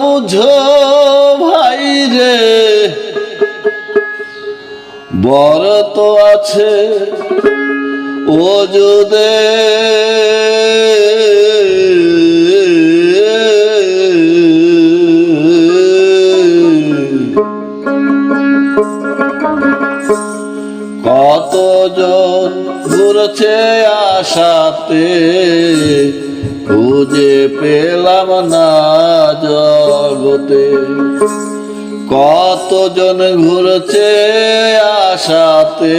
বুঝো ভাই রে। বড় তো আছে ও যুদে কতজন ঘুরছে আশাতে খুঁজে পেলাম না। জগতে কতজন ঘুরছে আশাতে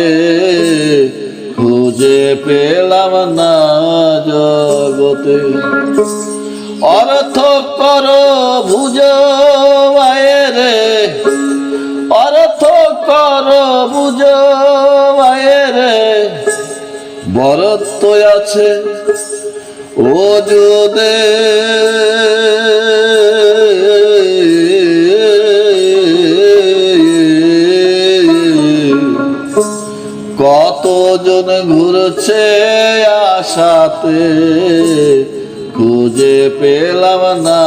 খুঁজে পেলাম না জগতে। অর্থ করো বুঝো রে অর্থ করো বুঝো রে বরত্ব আছে ও যুদে আশাতে খুঁজে পেলাম না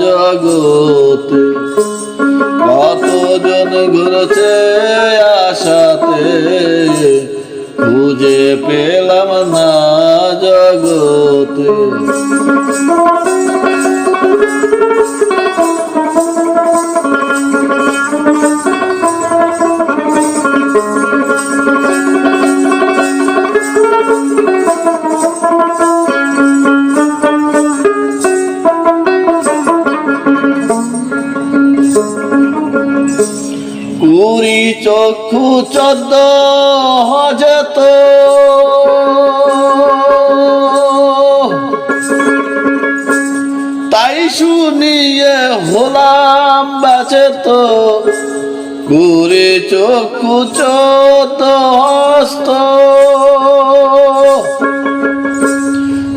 জগতে। কতজন ঘুরছে আশাতে খুঁজে পেলাম না জগতে। চক্ষু চোদ্দ হজত তাই শুনিয়ে হলাম বাঁচে তো চক্ষু চোদ্দ হস্ত।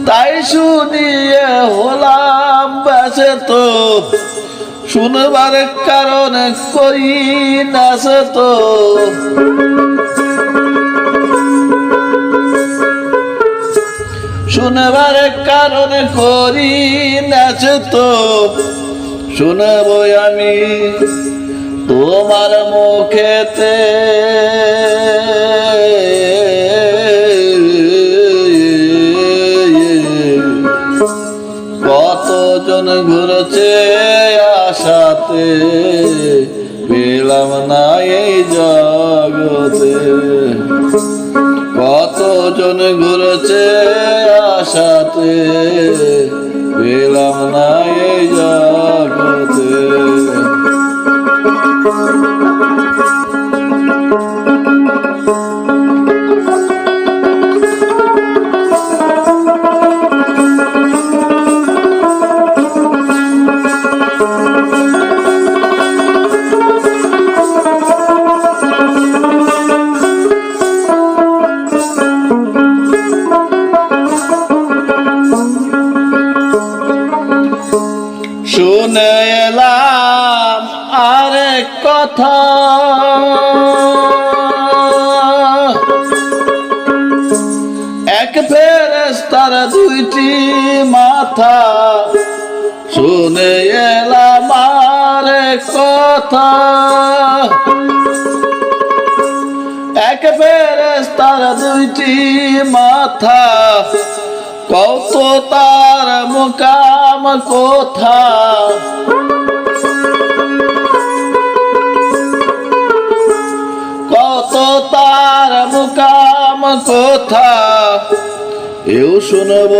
তাই শুনিয়ে হলাম বাঁচে তো শুনবার কারণে করি নাচ তো শুনবার কারণে করি নাচ তো শুনব আমি তোমার মুখেতে। আশাতে পেলাম না এই জগতে। কতজন ঘুরেছে আশাতে পেলাম না আরেক কথা। এক ফেরেস্তার দুইটি মাথা। শুনে এলাম কথা। এক ফেরেস্তার দুইটি মাথা। কত তার মুকাম কোথা? কোথা এও শুনব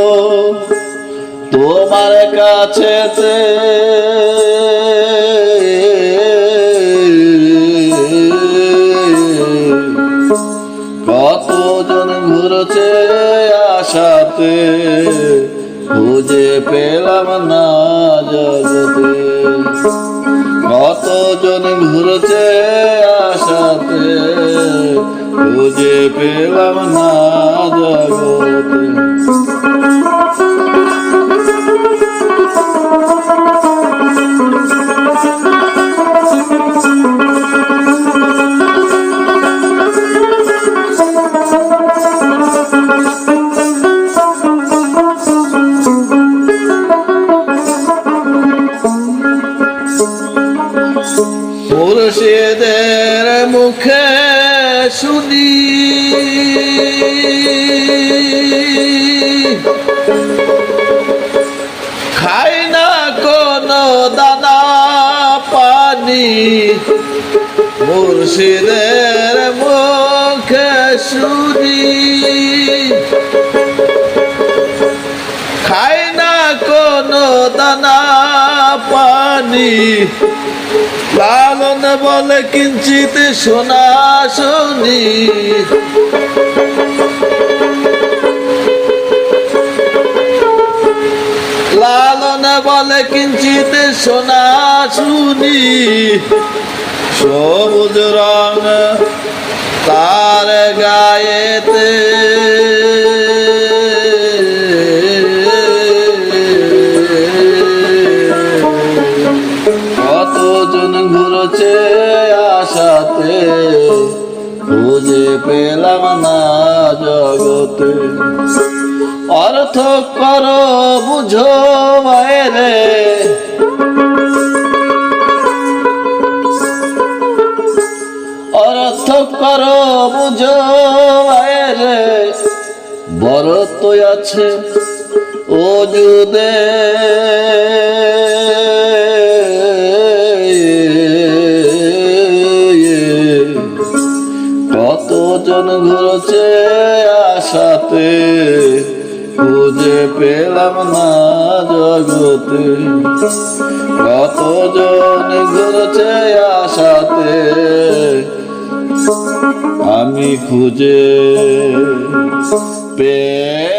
তোমার কাছেতে কতজন ঘুরছে আশাতে খুঁজে পেলাম না জগতে। কতজন ঘুরছে খুঁজে পেলাম না জগতে। মুর্শিদের মুখে শুনি খাই না কোনো দানা পানি, লালন বলে কিঞ্চিত শোনা শুনি। লালন বলে কিঞ্চিত শোনা শুনি। সবুজ রং তার গায়েতে। কতজন ঘুরছে আশাতে, খুঁজে পেলাম না জগতে। অর্থ করো বুঝো বাইরে করো, বুঝো রে বড় তো আছে ও যুদে কতজন ঘুরছে আশাতে, খুঁজে পেলাম না জগতে। কতজন ঘুরছে আশাতে আমি খুঁজে পে